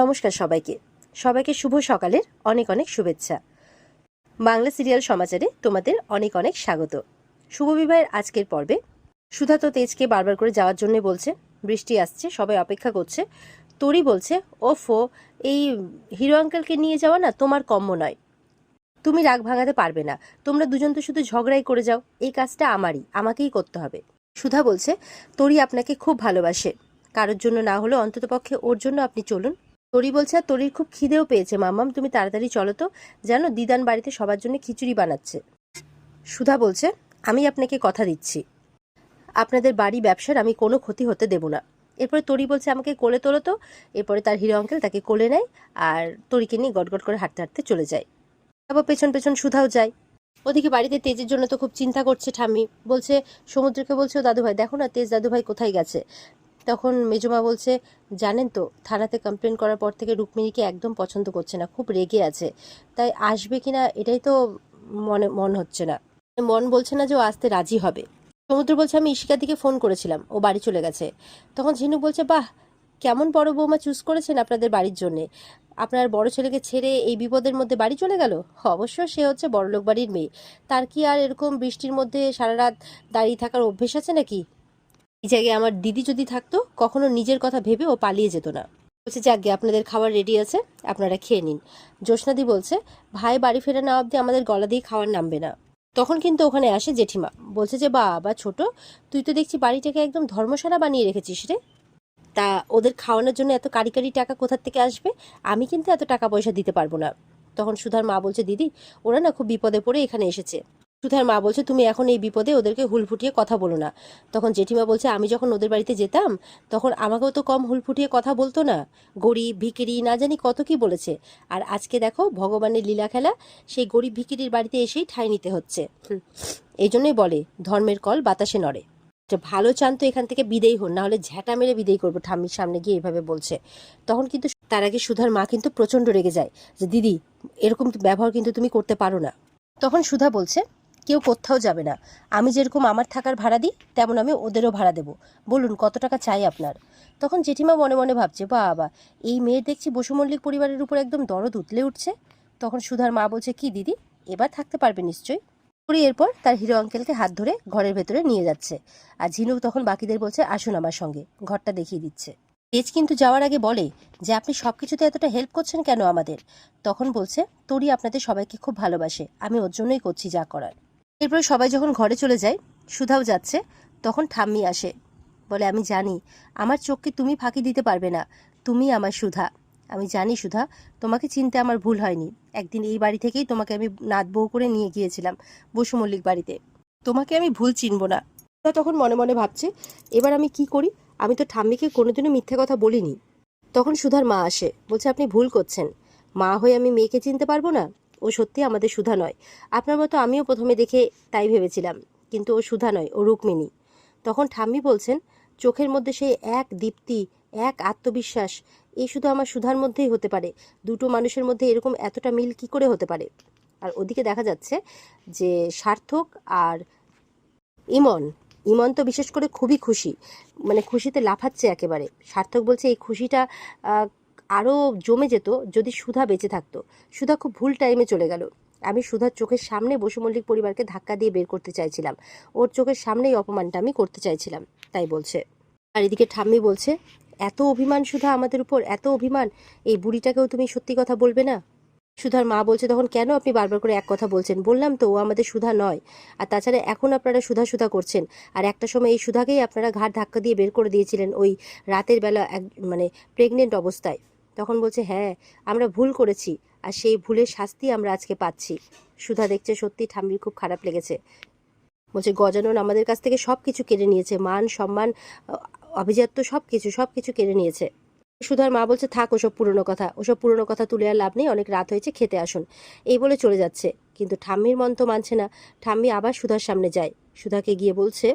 নমস্কার সবাইকে। সবাইকে শুভ সকালের অনেক অনেক শুভেচ্ছা। বাংলা সিরিয়াল সমাচারে তোমাদের অনেক অনেক স্বাগত। শুভ বিবাহের আজকের পর্বে সুধা তো তেজকে বারবার করে যাওয়ার জন্য বলছে, বৃষ্টি আসছে, সবাই অপেক্ষা করছে। তোরই বলছে, ওফো, এই হিরো আঙ্কেলকে নিয়ে যাওয়া না তোমার কম্য নয়। তুমি রাগ ভাঙাতে পারবে না। তোমরা দুজন তো শুধু ঝগড়াই করে যাও। এই কাজটা আমারই। আমাকেই করতে হবে। সুধা বলছে তোরই আপনাকে খুব ভালোবাসে। কারোর জন্য না হলেও অন্ততপক্ষে ওর জন্য আপনি চলুন। তরি বলছে আর তরির খুব খিদেও পেয়েছে, মাম্মাম, তুমি তাড়াতাড়ি চলো তো। জানো, দিদান বাড়িতে সবার জন্য খিচুড়ি বানাচ্ছে। সুধা বলছে, আমি আপনাকে কথা দিচ্ছি। আপনাদের বাড়ি ব্যবসার আমি কোনো ক্ষতি হতে দেব না। এরপরে তরি বলছে, আমাকে কোলে তোলো তো। এরপরে তার হিরো আঙ্কেল তাকে কোলে নেয় আর তরিকে নিয়ে গটগট করে হাঁটতে হাঁটতে চলে যায়। তারপর পেছন পেছন সুধাও যায়। ওদিকে বাড়িতে তেজের জন্য তো খুব চিন্তা করছে ঠাম্মি। বলছে, সমুদ্রকে বলছে, ও দাদুভাই, দেখো না তেজ দাদুভাই কোথায় গেছে? তখন মেজমা বলছে, জানেন তো, থানাতে কমপ্লেন করার পর থেকে রুক্মিণীকে একদম পছন্দ করছে না, খুব রেগে আছে। তাই আসবে কিনা এটাই তো মনে, মন হচ্ছে না। মন বলছে না যে ও আসতে রাজি হবে। সমুদ্র বলছে, আমি ইশিকার দিকে ফোন করেছিলাম, ও বাড়ি চলে গেছে। তখন ঝিনুক বলছে, বাহ, কেমন বড় বৌমা চুজ করেছেন আপনাদের বাড়ির জন্যে। আপনার বড় ছেলেকে ছেড়ে এই বিপদের মধ্যে বাড়ি চলে গেল? অবশ্য সে হচ্ছে বড়লোক বাড়ির মেয়ে। তার কি আর এরকম বৃষ্টির মধ্যে সারা রাত দাঁড়িয়ে থাকার অভ্যেস আছে নাকি? এই জায়গায় আমার দিদি যদি থাকতো, কখনো নিজের কথা ভেবে ও পালিয়ে যেত না। বলছে, যাকে আপনাদের খাবার রেডি আছে, আপনারা খেয়ে নিন। জ্যোৎস্নাদি বলছে, ভাই, বাড়ি ফেরা না অবধি আমাদের গলা দিয়ে খাওয়ার নামবে না। তখন কিন্তু ওখানে আসে জেঠিমা। বলছে যে বাবা ছোট, তুই তো দেখছি বাড়িটাকে একদম ধর্মশালা বানিয়ে রেখেছিস রে। তা ওদের খাওয়ানোর জন্য এত কারি কারি টাকা কোথার থেকে আসবে? আমি কিন্তু এত টাকা পয়সা দিতে পারব না। তখন সুধার মা বলছে, দিদি, ওরা না খুব বিপদে পড়ে এখানে এসেছে। সুধার মা বলছে, তুমি এখন এই বিপদে ওদেরকে হুল ফুটিয়ে কথা বলো না। তখন জেঠিমা বলছে, আমি যখন ওদের বাড়িতে যেতাম, তখন আমাকেও তো কম হুল ফুটিয়ে কথা বলতো না। গরিব, ভিকিরি, না জানি কত কি বলেছে। আর আজকে দেখো ভগবানের লীলা খেলা, সেই গরিব ভিকিরির বাড়িতে এসেই ঠাঁই নিতে হচ্ছে। এই জন্যই বলে, ধর্মের কল বাতাসে নড়ে। ভালো চান তো এখান থেকে বিদেয় হন, না হলে ঝ্যাঁটা মেরে বিদেয় করব, ঠাম্মির সামনে গিয়ে এভাবে বলছে। তখন কিন্তু তার আগে সুধার মা কিন্তু প্রচণ্ড রেগে যায়, যে দিদি, এরকম ব্যবহার কিন্তু তুমি করতে পারো না। তখন সুধা বলছে কেউ কোথাও যাবে না। আমি যেরকম আমার থাকার ভাড়া দিই, তেমন আমি ওদেরও ভাড়া দেবো। বলুন, কত টাকা চাই আপনার? তখন জেঠিমা মনে মনে ভাবছে, বাবা, এই মেয়ের দেখছি বসু মল্লিক পরিবারের উপর একদম দরদ উতলে উঠছে। তখন সুধার মা বলছে, কি দিদি, এবার থাকতে পারবে নিশ্চয়ই? পরি এরপর তার হিরো আঙ্কেলকে হাত ধরে ঘরের ভেতরে নিয়ে যাচ্ছে। আর ঝিনুক তখন বাকিদের বলছে, আসুন আমার সঙ্গে, ঘরটা দেখিয়ে দিচ্ছে। তেজ কিন্তু যাওয়ার আগে বলে যে, আপনি সব কিছুতে এতটা হেল্প করছেন কেন আমাদের? তখন বলছে, তোরই আপনাদের সবাইকে খুব ভালোবাসে, আমি ওর জন্যই করছি যা করার। এরপর সবাই যখন ঘরে চলে যায়, সুধাও যাচ্ছে, তখন ঠাম্মি আসে। বলে, আমি জানি, আমার চোখকে তুমি ফাঁকি দিতে পারবে না। তুমি আমার সুধা। আমি জানি, সুধা, তোমাকে চিনতে আমার ভুল হয়নি। একদিন এই বাড়ি থেকেই তোমাকে আমি নাত বউ করে নিয়ে গিয়েছিলাম বসু মল্লিক বাড়িতে। তোমাকে আমি ভুল চিনব না। সুধা তখন মনে মনে ভাবছে, এবার আমি কি করি? আমি তো ঠাম্মিকে কোনোদিনও মিথ্যে কথা বলিনি। তখন সুধার মা আসে, বলছে, আপনি ভুল করছেন। মা হয়ে আমি মেয়েকে চিনতে পারব না? ও সত্যি আমাদের সুধা নয়। আপনার মতো আমিও প্রথমে দেখে তাই ভেবেছিলাম, কিন্তু ও সুধা নয়, ও রুক্মিণী। তখন ঠাম্মি বলছেন, চোখের মধ্যে সেই এক দীপ্তি, এক আত্মবিশ্বাস এই শুধু আমার সুধার মধ্যেই হতে পারে। দুটো মানুষের মধ্যে এরকম এতটা মিল কি করে হতে পারে? আর ওদিকে দেখা যাচ্ছে যে সার্থক আর ইমন ইমন তো বিশেষ করে খুবই খুশি মানে খুশিতে লাফাচ্ছে একেবারে। সার্থক বলছে, এই খুশিটা আরও জমে যেত যদি সুধা বেঁচে থাকতো। সুধা খুব ভুল টাইমে চলে গেল। আমি সুধার চোখের সামনে বসু মল্লিক পরিবারকে ধাক্কা দিয়ে বের করতে চাইছিলাম। ওর চোখের সামনেই অপমানটা আমি করতে চাইছিলাম, তাই বলছে। আর এদিকে ঠাম্মি বলছে, এত অভিমান সুধা আমাদের উপর, এত অভিমান। এই বুড়িটাকেও তুমি সত্যি কথা বলবে না? সুধার মা বলছে, তখন কেন আপনি বারবার করে এক কথা বলছেন? বললাম তো, ও আমাদের সুধা নয়। আর তাছাড়া এখন আপনারা সুধা সুধা করছেন। আর একটা সময় এই সুধাকেই আপনারা ঘাট ধাক্কা দিয়ে বের করে দিয়েছিলেন ওই রাতের বেলা এক মানে প্রেগনেন্ট অবস্থায়। তখন বলছে হ্যাঁ আমরা ভুল করেছি আর সেই ভুলের শাস্তি আমরা আজকে পাচ্ছি। সুধা দেখছে, সত্যি ঠাম্মির খুব খারাপ লেগেছে। বলছে, গজানন আমাদের কাছ থেকে সব কিছু কেড়ে নিয়েছে। মান, সম্মান অভিজাত্য সব কিছু সব কিছু কেড়ে নিয়েছে। সুধার মা বলছে, থাক, ওসব পুরনো কথা। ওসব পুরনো কথা তুলে আর লাভ নেই। অনেক রাত হয়েছে, খেতে আসুন। এই বলে চলে যাচ্ছে। কিন্তু ঠাম্মির মন তো মানছে না। ঠাম্মি আবার সুধার সামনে যায়। সুধাকে গিয়ে বলছে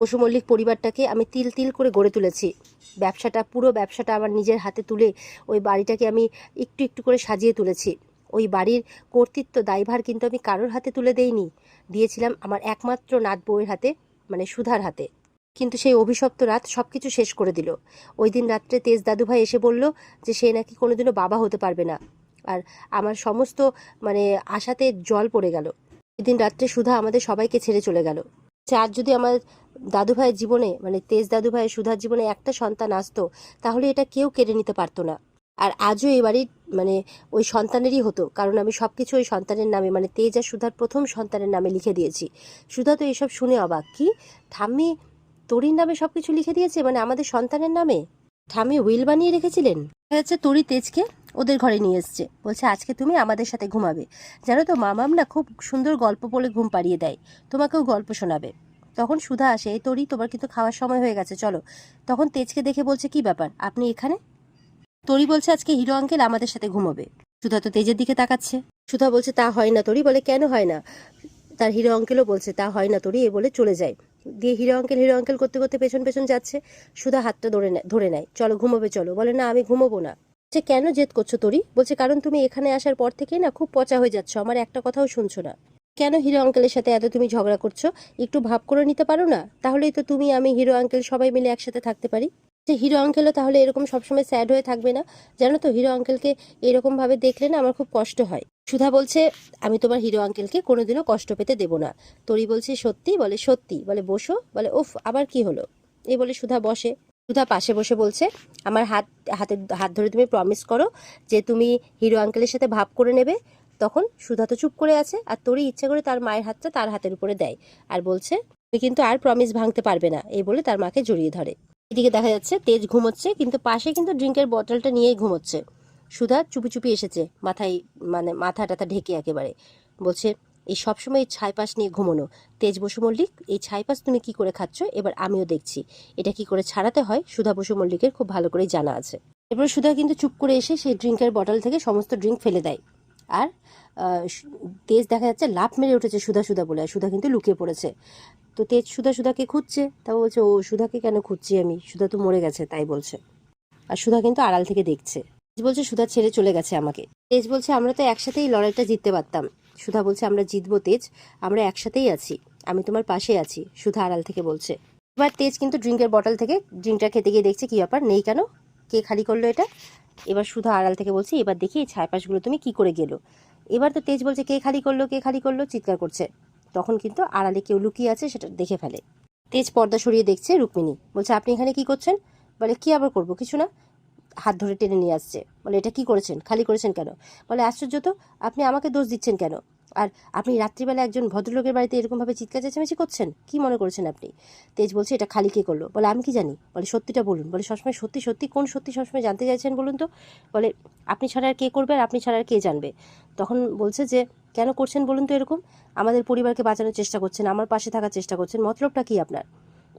পশু মল্লিক পরিবারটাকে আমি তিল তিল করে গড়ে তুলেছি। ব্যবসাটা, পুরো ব্যবসাটা আমার নিজের হাতে তুলে ওই বাড়িটাকে আমি একটু একটু করে সাজিয়ে তুলেছি। ওই বাড়ির কর্তৃত্ব, দায়ভার কিন্তু আমি কারোর হাতে তুলে দেইনি। দিয়েছিলাম আমার একমাত্র নাত বউয়ের হাতে মানে সুধার হাতে। কিন্তু সেই অভিশপ্ত রাত সব কিছু শেষ করে দিল। ওই দিন রাত্রে তেজ দাদুভাই এসে বলল যে সে নাকি কোনোদিনও বাবা হতে পারবে না। আর আমার সমস্ত মানে আশাতে জল পড়ে গেল। দিন রাত্রে সুধা আমাদের সবাইকে ছেড়ে চলে গেল। আজ যদি আমার দাদুভাইয়ের জীবনে মানে তেজ দাদুভাইয়ের সুধার জীবনে একটা সন্তান আসতো, তাহলে এটা কেউ কেড়ে নিতে পারতো না। আর আজও বাড়ির মানে ওই সন্তানেরই হতো, কারণ আমি সব কিছু ওই সন্তানের নামে মানে তেজ আর সুধার প্রথম সন্তানের নামে লিখে দিয়েছি। সুধা তো এসব শুনে অবাক। কি? ঠাম্মি তরির নামে সব কিছু লিখে দিয়েছে? মানে আমাদের সন্তানের নামে? ঠাম্মি উইল বানিয়ে রেখেছিলেন? যাচ্ছে তরি তেজকে? ওদের ঘরে নিয়ে এসছে। বলছে, আজকে তুমি আমাদের সাথে ঘুমাবে। জানো তো, মামাম না খুব সুন্দর গল্প বলে ঘুম পাড়িয়ে দেয়। তোমাকেও গল্প শোনাবে। তখন সুধা আসে, এই তরি তোমার কিন্তু খাওয়ার সময় হয়ে গেছে, চলো। তখন তেজকে দেখে বলছে, কি ব্যাপার? আপনি এখানে? তরি বলছে, আজকে হিরো আঙ্কেল আমাদের সাথে ঘুমাবে। সুধা তো তেজের দিকে তাকাচ্ছে। সুধা বলছে, তা হয় না তরি বলে, কেন হয় না? তার হিরো আঙ্কেলও বলছে, তা হয় না তরি এ বলে চলে যায়। দিয়ে হিরো আঙ্কেল হিরো আঙ্কেল করতে করতে পেছন পেছন যাচ্ছে। সুধা হাতটা ধরে নেয় ধরে নেয়, চলো ঘুমোবে, চলো। বলে, না, আমি ঘুমোবো না। বলছে কেন জেদ করছ তরি? বলছে, কারণ তুমি এখানে আসার পর থেকেই না খুব পচা হয়ে যাচ্ছ, আমার একটা কথাও শুনছো না। কেন হিরো আঙ্কেলের সাথে এত তুমি ঝগড়া করছ? একটু ভাব করে নিতে পারো না? তাহলেই তো তুমি, আমি, হিরো আঙ্কেল সবাই মিলে একসাথে থাকতে পারি। যে হিরো আঙ্কেলও তাহলে এরকম সবসময় স্যাড হয়ে থাকবে না? জানো তো, হিরো আঙ্কেলকে এরকম ভাবে দেখলে না আমার খুব কষ্ট হয়। সুধা বলছে, আমি তোমার হিরো আঙ্কেলকে কোনোদিনও কষ্ট পেতে দেবো না। তরি বলছে, সত্যি? বলে সত্যি। বলে, বসো। বলে ওফ আবার কি হলো? এই বলে সুধা বসে। সুধা পাশে বসে বলছে, আমার হাত, হাতে, হাত ধরে তুমি প্রমিস করো যে তুমি হিরো আঙ্কেলের সাথে ভাব করে নেবে। তখন সুধা তো চুপ করে আছে আর তোরই ইচ্ছে করে তার মায়ের হাতটা তার হাতের উপরে দেয় আর বলছে, তুমি কিন্তু আর প্রমিস ভাঙতে পারবে না। এই বলে তার মাকে জড়িয়ে ধরে। এদিকে দেখা যাচ্ছে তেজ ঘুমোচ্ছে, কিন্তু পাশে কিন্তু ড্রিঙ্কের বোতলটা নিয়েই ঘুমোচ্ছে। সুধা চুপি চুপি এসেছে, মাথায় মানে মাথা টাথা ঢেকে একেবারে। বলছে এই সবসময় এই ছাইপাশ নিয়ে ঘুমোনো। তেজ বসু মল্লিক, এই ছাইপাশ তুমি কি করে খাচ্ছ? এবার আমিও দেখছি। এটা কি করে ছাড়াতে হয়? সুধা বসু মল্লিকের খুব ভালো করেই জানা আছে। এরপর সুধা কিন্তু চুপ করে এসে সেই ড্রিঙ্কের বটল থেকে সমস্ত ড্রিঙ্ক ফেলে দেয়। আর তেজ দেখা যাচ্ছে লাফ মেরে উঠেছে সুধা সুধা বলে আর সুধা কিন্তু লুকিয়ে পড়েছে। তো তেজ সুধা সুধাকে খুঁজছে। তাও বলছে, ও, সুধাকে কেন খুঁজছি আমি? সুধা তো মরে গেছে, তাই বলছে। আর সুধা কিন্তু আড়াল থেকে দেখছে। বলছে, সুধা ছেড়ে চলে গেছে আমাকে। তেজ বলছে, আমরা তো একসাথেই লড়াইটা জিততে পারতাম। সুধা বলছে, আমরা জিতবো, তেজ। আমরা একসাথেই আছি। আমি তোমার পাশে আছি, সুধা আড়াল থেকে বলছে। এবার তেজ কিন্তু ড্রিঙ্কের বটল থেকে ড্রিঙ্কটা খেতে গিয়ে দেখছে কি ব্যাপার, নেই কেন? কে খালি করল এটা? এবার সুধা আড়াল থেকে বলছে, এবার দেখি এই ছাইপাশগুলো তুমি কি করে গেলো? এবার তো তেজ বলছে, কে খালি করল, কে খালি করল? চিৎকার করছে। তখন কিন্তু আড়ালে কেউ লুকিয়ে আছে, সেটা দেখে ফেলে। তেজ পর্দা সরিয়ে দেখছে রুক্মিণী। বলছে, আপনি এখানে কি করছেন? বলে, কি আবার করব? কিছু না। হাত ধরে টেনে নিয়ে আসছে। বলে, এটা কি করেছেন? খালি করেছেন কেন? বলে, আশ্চর্য তো, আপনি আমাকে দোষ দিচ্ছেন কেন? আর আপনি রাত্রিবেলা একজন ভদ্রলোকের বাড়িতে এরকমভাবে চিৎকার চেঁচামেচি করছেন? কি মনে করেছেন আপনি? তেজ বলছে, এটা খালি কে করল? বলে, আমি কি জানি? বলে, সত্যিটা বলুন। বলে, সবসময় সত্যি সত্যি, কোন সত্যি সবসময় জানতে চাইছেন বলুন তো? বলে, আপনি ছাড়া আর কে করবে আর আপনি ছাড়া আর কে জানবে? তখন বলছে যে, কেন করছেন বলুন তো এরকম? আমাদের পরিবারকে বাঁচানোর চেষ্টা করছেন, আমার পাশে থাকার চেষ্টা করছেন, মতলবটা কি আপনার?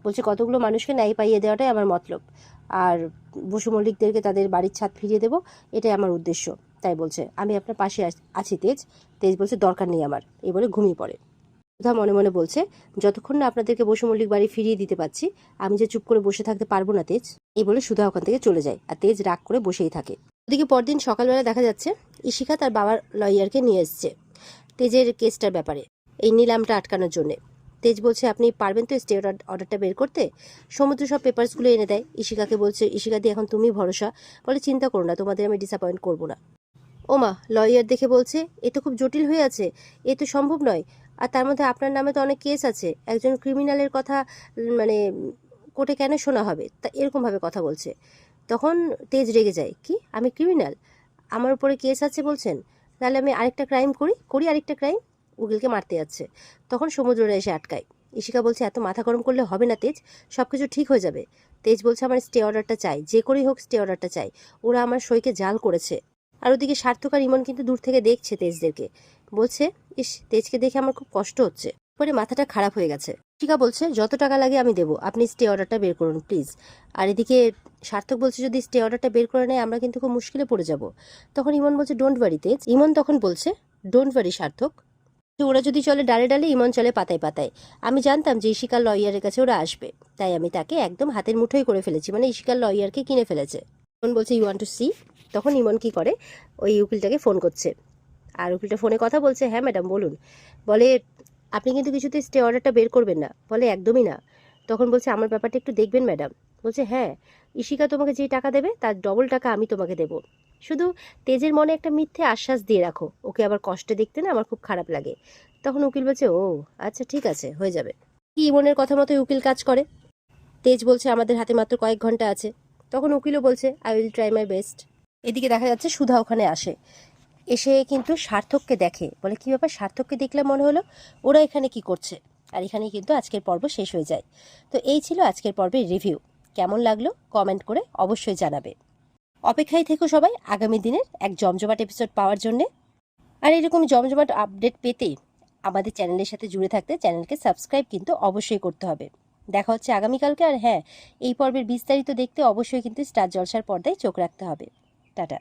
বলছে, কতগুলো মানুষকে ন্যায় পাইয়ে দেওয়াটাই আমার মতলব। আর বসু মল্লিকদেরকে তাদের বাড়ির ছাদ ফিরিয়ে দেবো, এটাই আমার উদ্দেশ্য। তাই বলছে, আমি আপনার পাশে আছি তেজ। তেজ বলছে, দরকার নেই আমার। এই বলে ঘুমিয়ে পড়ে। সুধা মনে মনে বলছে, যতক্ষণ না আপনাদেরকে বসু মল্লিক বাড়ি ফিরিয়ে দিতে পারছি, আমি যে চুপ করে বসে থাকতে পারব না তেজ। এই বলে সুধা ওখান থেকে চলে যায়, আর তেজ রাগ করে বসেই থাকে। ওদিকে পরদিন সকালবেলা দেখা যাচ্ছে ইশিকা তার বাবার লয়ারকে নিয়ে এসছে, তেজের কেসটার ব্যাপারে, এই নিলামটা আটকানোর জন্য। তেজ বলছে, আপনি পারবেন তো স্টে অর্ডারটা বের করতে? সমুদ্র সব পেপারসগুলো এনে দেয়। ইশিকাকে বলছে ইশিকা দিয়ে এখন তুমি ভরসা। বলে, চিন্তা করো না, তোমাদের আমি ডিসঅ্যাপয়েন্ট করব না। ওমা লয়ার দেখে বলছে, এ তো খুব জটিল হয়ে আছে। এ তো সম্ভব নয়। আর তার মধ্যে আপনার নামে তো অনেক কেস আছে। একজন ক্রিমিনালের কথা মানে কোর্টে কেন শোনা হবে? তা এরকমভাবে কথা বলছে। তখন তেজ রেগে যায়, কি? আমি ক্রিমিনাল আমার উপরে কেস আছে বলছেন? তাহলে আমি আরেকটা ক্রাইম করি? করি আরেকটা ক্রাইম উকিলকে মারতে যাচ্ছে। তখন সমুদ্ররা এসে আটকায়। ইশিকা বলছে, এত মাথা গরম করলে হবে না, তেজ? সব কিছু ঠিক হয়ে যাবে। তেজ বলছে, আমার স্টে অর্ডারটা চাই। যে করেই হোক স্টে অর্ডারটা চাই। ওরা আমার সইকে জাল করেছে। আর ওদিকে সার্থক আর ইমন কিন্তু দূর থেকে দেখছে তেজদেরকে। বলছে, ইস, তেজকে দেখে আমার খুব কষ্ট হচ্ছে। পরে মাথাটা খারাপ হয়ে গেছে। শিকা বলছে, যত টাকা লাগে আমি দেবো। আপনি স্টে অর্ডারটা বের করুন প্লিজ আর এদিকে সার্থক বলছে, যদি স্টে অর্ডারটা বের করে নেয়, আমরা কিন্তু খুব মুশকিলে পড়ে যাব। তখন ইমন বলছে ডোন্ট ওয়ারি তেজ। ইমন তখন বলছে ডোন্ট ওয়ারি সার্থক। ওরা যদি চলে ডালে ডালে, ইমন চলে পাতায় পাতায়। আমি জানতাম যে ইশিকার লয়ারের কাছে ওরা আসবে। তাই আমি তাকে একদম হাতের মুঠোই করে ফেলেছি। মানে ইশিকার লয়ারকে কিনে ফেলেছে। ইমন বলছে ইউ ওয়ান্ট টু সি তখন ইমন কি করে? ওই উকিলটাকে ফোন করছে। আর উকিলটা ফোনে কথা বলছে হ্যাঁ ম্যাডাম, বলুন। বলে, আপনি কিন্তু কিছুতে স্টে অর্ডারটা বের করবেন না। বলে, একদমই না। তখন বলছে, আমার ব্যাপারটা একটু দেখবেন, ম্যাডাম। বলছে হ্যাঁ ইশিকা তোমাকে যে টাকা দেবে, তার ডবল টাকা আমি তোমাকে দেব। শুধু তেজের মনে একটা মিথ্যে আশ্বাস দিয়ে রাখো। ওকে আবার কষ্টে দেখতে না আমার খুব খারাপ লাগে। তখন উকিল বলছে, ও আচ্ছা ঠিক আছে, হয়ে যাবে। কি ইমনের কথা মতোই উকিল কাজ করে। তেজ বলছে, আমাদের হাতে মাত্র কয়েক ঘণ্টা আছে। তখন উকিলও বলছে I will try my best এদিকে দেখা যাচ্ছে, সুধা ওখানে আসে। এসে কিন্তু সার্থককে দেখে। বলে, কি ব্যাপার? সার্থককে দেখলে মনে হলো ওরা এখানে কি করছে? আর এখানেই কিন্তু আজকের পর্ব শেষ হয়ে যায়। তো এই ছিল আজকের পর্বের রিভিউ কেমন লাগল? কমেন্ট করে অবশ্যই জানাবে। অপেক্ষায় থেকো সবাই আগামী দিনের এক জমজমাট এপিসোড পাওয়ার জন্যে। আর এরকম জমজমাট আপডেট পেতে আমাদের চ্যানেলের সাথে জুড়ে থাকতে চ্যানেলকে সাবস্ক্রাইব কিন্তু অবশ্যই করতে হবে। দেখা হচ্ছে আগামীকালকে আর হ্যাঁ এই পর্বের বিস্তারিত দেখতে অবশ্যই কিন্তু স্টার জলসার পর্দায় চোখ রাখতে হবে। টাটা।